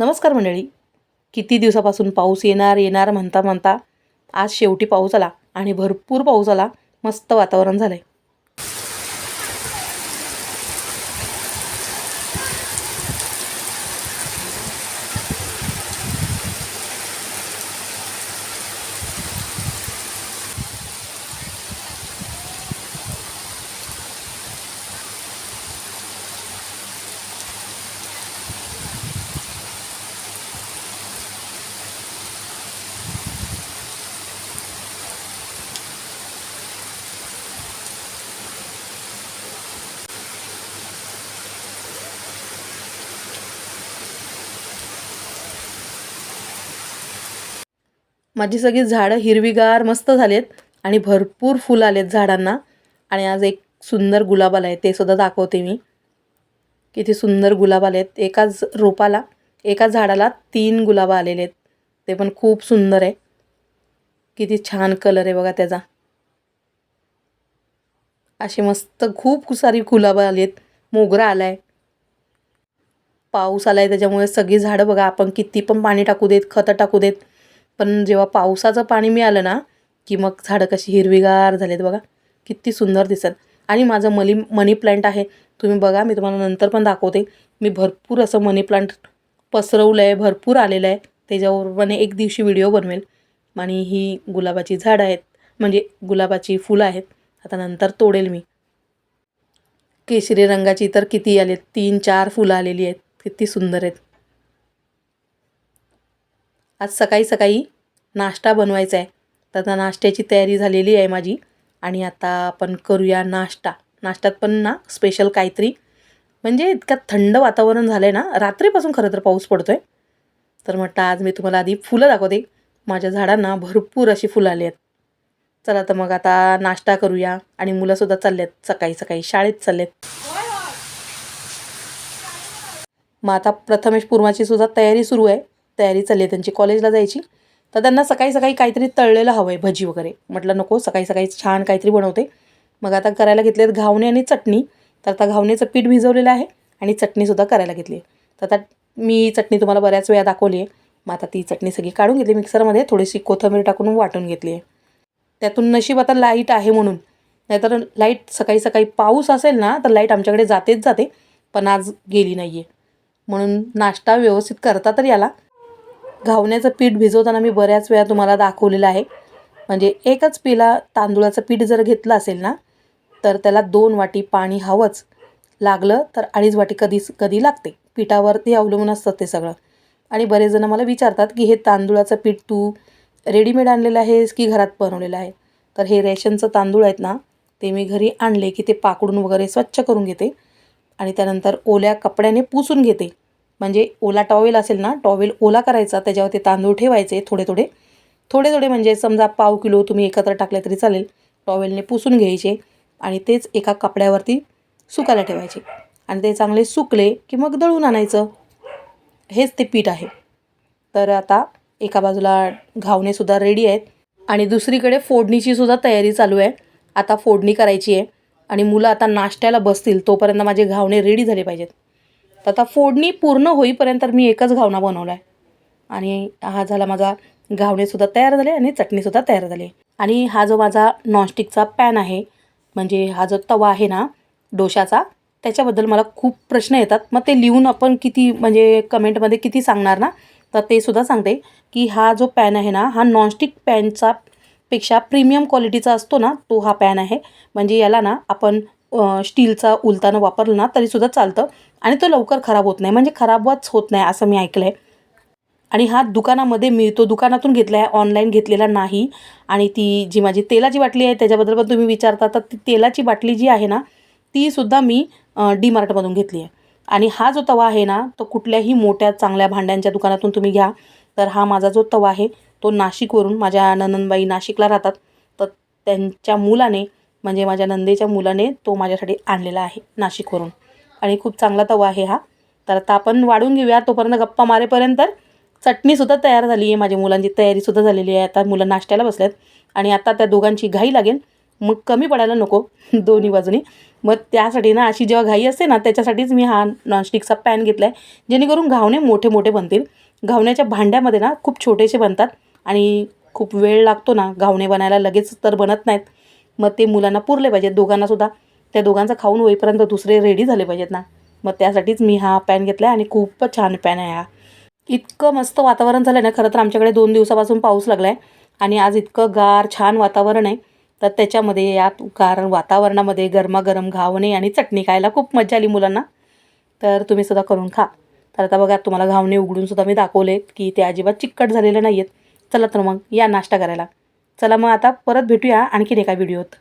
नमस्कार मंडळी. किती दिवसापासून पाऊस येणार येणार म्हणता म्हणता आज शेवटी पाऊस आला आणि भरपूर पाऊस आला. मस्त वातावरण झालं आहे माझी सगळी झाडं हिरवीगार मस्त झालेत आणि भरपूर फुलं आलेत झाडांना. आणि आज एक सुंदर गुलाब आला आहे ते सुद्धा दाखवते मी. किती सुंदर गुलाब आले आहेत एकाच रोपाला एका झाडाला तीन गुलाबं आलेले आहेत. ते पण खूप सुंदर आहे. किती छान कलर आहे बघा त्याचा. असे मस्त खूप सारी गुलाबं आली आहेत मोगरा आला आहे पाऊस आला आहे त्याच्यामुळे सगळी झाडं बघा आपण किती पण पाणी टाकू देत खतं टाकू देत पण जेव्हा पावसाचं पाणी मिळालं ना की मग झाडं कशी हिरवीगार झालेत बघा किती सुंदर दिसत. आणि माझं मली मनी प्लांट आहे तुम्ही बघा मी तुम्हाला नंतर पण दाखवते. मी भरपूर असं मनी प्लांट पसरवलं आहे भरपूर आलेलं आहे त्याच्यावर पण एक दिवशी व्हिडिओ बनवेल. आणि ही गुलाबाची झाडं आहेत म्हणजे गुलाबाची फुलं आहेत आता नंतर तोडेल मी. केशरी रंगाची तर किती आलेत तीन चार फुलं आलेली आहेत किती सुंदर आहेत. आज सकाळी सकाळी नाश्ता बनवायचा आहे. तर आता नाश्त्याची तयारी झालेली आहे माझी. आणि आता आपण करूया नाश्ता. नाश्त्यात पण ना स्पेशल काहीतरी. म्हणजे इतकं थंड वातावरण झालं आहे ना रात्रीपासून खरं तर पाऊस पडतो आहे तर म्हटलं आज मी तुम्हाला आधी फुलं दाखवते. माझ्या झाडांना भरपूर अशी फुलं आली आहेत. चला तर मग आता नाश्ता करूया. आणि मुलंसुद्धा चालले आहेत सकाळी सकाळी. शाळेत चालले आहेत मग आता प्रथमेश पूर्वाची सुद्धा तयारी सुरू आहे. तयारी चालली आहे त्यांची. कॉलेजला जायची. तर त्यांना सकाळी सकाळी काहीतरी तळलेलं हवं आहे भजी वगैरे. म्हटलं नको सकाळी सकाळी छान काहीतरी बनवते. मग आता करायला घेतलेत घावणे आणि चटणी. तर आता घावणेचं पीठ भिजवलेलं आहे आणि चटणीसुद्धा करायला घेतली आहे. तर आता मी चटणी तुम्हाला बऱ्याच वेळा दाखवली आहे. मग आता ती चटणी सगळी काढून घेतली मिक्सरमध्ये थोडीशी कोथिंबीर टाकून वाटून घेतली आहे. त्यातून नशीब आता लाइट आहे म्हणून. नाहीतर लाइट सकाळी सकाळी पाऊस असेल ना तर लाइट आमच्याकडे जातेच जाते. पण आज गेली नाही आहे म्हणून नाश्ता व्यवस्थित करता तर याला. घावण्याचं पीठ भिजवताना मी बऱ्याच वेळा तुम्हाला दाखवलेलं आहे. म्हणजे एकच पिला तांदूळाचं पीठ जर घेतलं असेल ना तर त्याला दोन वाटी पाणी हवंच. लागलं तर अडीच वाटी कधीच कधी लागते. पिठावरती अवलंबून असतं ते सगळं. आणि बरेच जण मला विचारतात की हे तांदूळाचं पीठ तू रेडीमेड आणलेलं आहेस की घरात बनवलेलं आहे? तर हे रेशनचं तांदूळ आहेत ना ते मी घरी आणले की ते पाकडून वगैरे स्वच्छ करून घेते. आणि त्यानंतर ओल्या कपड्याने पुसून घेते. म्हणजे ओला टॉवेल असेल ना टॉवेल ओला करायचा त्याच्यावर ते तांदूळ ठेवायचे थोडे थोडे. थोडे थोडे म्हणजे समजा पाव किलो तुम्ही एकत्र टाकले तरी चालेल. टॉवेलने पुसून घ्यायचे आणि तेच एका कपड्यावरती सुकायला ठेवायचे. आणि ते चांगले सुकले की मग दळून आणायचं. हेच ते पीठ आहे. तर आता एका बाजूला घावणेसुद्धा रेडी आहेत. आणि दुसरीकडे फोडणीची सुद्धा तयारी चालू आहे. आता फोडणी करायची आहे. आणि मुलं आता नाश्त्याला बसतील तोपर्यंत माझे घावणे रेडी झाले पाहिजेत. तर आता फोडणी पूर्ण होईपर्यंत मी एकच घावना बनवला आहे आणि हा झाला माझा घावणेसुद्धा तयार झाले आणि चटणीसुद्धा तयार झाली. आणि हा जो माझा नॉनस्टिकचा पॅन आहे म्हणजे हा जो तवा आहे ना डोशाचा त्याच्याबद्दल मला खूप प्रश्न येतात. मग ते लिहून आपण किती म्हणजे कमेंटमध्ये किती सांगणार ना तर ते सुद्धा सांगते की हा जो पॅन आहे ना हा नॉनस्टिक पॅनचा पेक्षा प्रीमियम क्वालिटीचा असतो ना तो हा पॅन आहे. म्हणजे याला ना आपण स्टीलचा उलताना वापरलं ना तरीसुद्धा चालतं. आणि तो लवकर खराब होत नाही. म्हणजे खराबच होत नाही असं मी ऐकलं आहे आणि हा दुकानामध्ये मिळतो दुकानातून घेतला आहे ऑनलाईन घेतलेला नाही. आणि ती जी माझी तेलाची बाटली आहे त्याच्याबद्दल पण तुम्ही विचारता तर ती तेलाची बाटली जी आहे ना तीसुद्धा मी डी मार्टमधून घेतली आहे. आणि हा जो तवा आहे ना तो कुठल्याही मोठ्या चांगल्या भांड्यांच्या दुकानातून तुम्ही घ्या. तर हा माझा जो तवा आहे तो नाशिकवरून माझ्या ननंदबाई नाशिकला राहतात. तर त्यांच्या मुलाने म्हणजे माझ्या नंदेच्या मुलाने तो माझ्यासाठी आणलेला आहे नाशिकवरून. आणि खूप चांगला तवा आहे हा. तर आता आपण वाढून घेऊया. तोपर्यंत गप्पा मारेपर्यंत चटणीसुद्धा तयार झाली आहे माझ्या मुलांची. तयारीसुद्धा झालेली आहे. आता मुलं नाश्त्याला बसल्यात आणि आता त्या दोघांची घाई लागेल. मग कमी पडायला नको दोन्ही बाजूनी. मग त्यासाठी ना अशी जेव्हा घाई असते ना त्याच्यासाठीच मी हा नॉनस्टिकचा पॅन घेतला आहे जेणेकरून घावणे मोठे मोठे बनतील. घावण्याच्या भांड्यामध्ये ना खूप छोटेसे बनतात. आणि खूप वेळ लागतो ना घावणे बनायला लगेच तर बनत नाहीत. मग ते मुलांना पुरले पाहिजेत दोघांनासुद्धा त्या दोघांचा खाऊन होईपर्यंत दुसरे रेडी झाले पाहिजेत ना. मग त्यासाठीच मी हा पॅन घेतला आहे आणि खूपच छान पॅन आहे हा. इतकं मस्त वातावरण झालं ना खरं तर आमच्याकडे दोन दिवसापासून पाऊस लागला आहे आणि आज इतकं गार छान वातावरण आहे. तर त्याच्यामध्ये या कारण वातावरणामध्ये गरमागरम घावणे आणि चटणी खायला खूप मजा आली मुलांना. तर तुम्ही सुद्धा करून खा. तर आता बघा तुम्हाला घावणे उघडून सुद्धा मी दाखवले की ते अजिबात चिकट झालेले नाही आहेत चला तर मग या नाश्ता करायला. चला मग आता परत भेटूया आणखीन एका व्हिडिओत.